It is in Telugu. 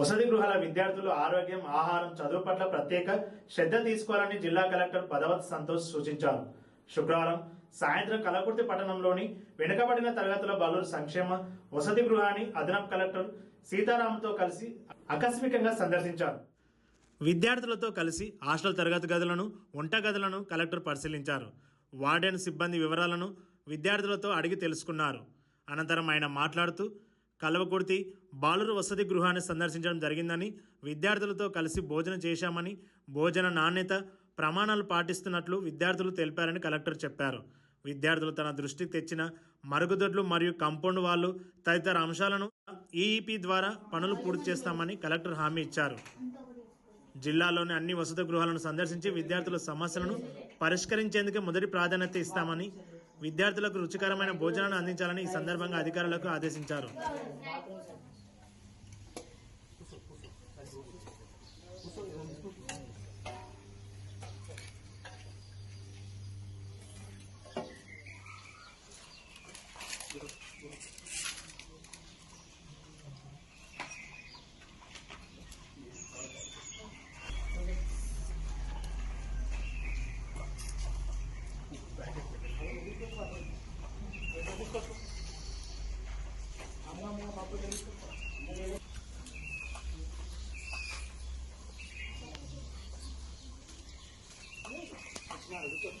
వసతి గృహాల విద్యార్థులు ఆరోగ్యం ఆహారం చదువు పట్ల ప్రత్యేక శ్రద్ధ తీసుకోవాలని జిల్లా కలెక్టర్ పదవత్ సంతోష్ సూచించారు. శుక్రవారం సాయంత్రం కలకుర్తి పట్టణంలోని వెనుకబడిన తరగతుల బాలుర సంక్షేమ వసతి గృహాన్ని అదనపు కలెక్టర్ సీతారాంతో కలిసి ఆకస్మికంగా సందర్శించారు. విద్యార్థులతో కలిసి హాస్టల్ తరగతి గదులను వంట గదులను కలెక్టర్ పరిశీలించారు. వార్డెన్ సిబ్బంది వివరాలను విద్యార్థులతో అడిగి తెలుసుకున్నారు. అనంతరం ఆయన మాట్లాడుతూ కల్వకుర్తి బాలురు వసతి గృహాన్ని సందర్శించడం జరిగిందని విద్యార్థులతో కలిసి భోజనం చేశామని భోజన నాణ్యత ప్రమాణాలు పాటిస్తున్నట్లు విద్యార్థులు తెలిపారని కలెక్టర్ చెప్పారు. విద్యార్థులు తన దృష్టికి తెచ్చిన మరుగుదొడ్లు మరియు కంపౌండ్ వాళ్ళు తదితర అంశాలను ఈఈపీ ద్వారా పనులు పూర్తి చేస్తామని కలెక్టర్ హామీ ఇచ్చారు. జిల్లాలోని అన్ని వసతి గృహాలను సందర్శించి విద్యార్థుల సమస్యలను పరిష్కరించేందుకు మొదటి ప్రాధాన్యత ఇస్తామని విద్యార్థులకు రుచికరమైన భోజనాన్ని అందించాలని ఈ సందర్భంగా అధికారులకు ఆదేశించారు. Gracias.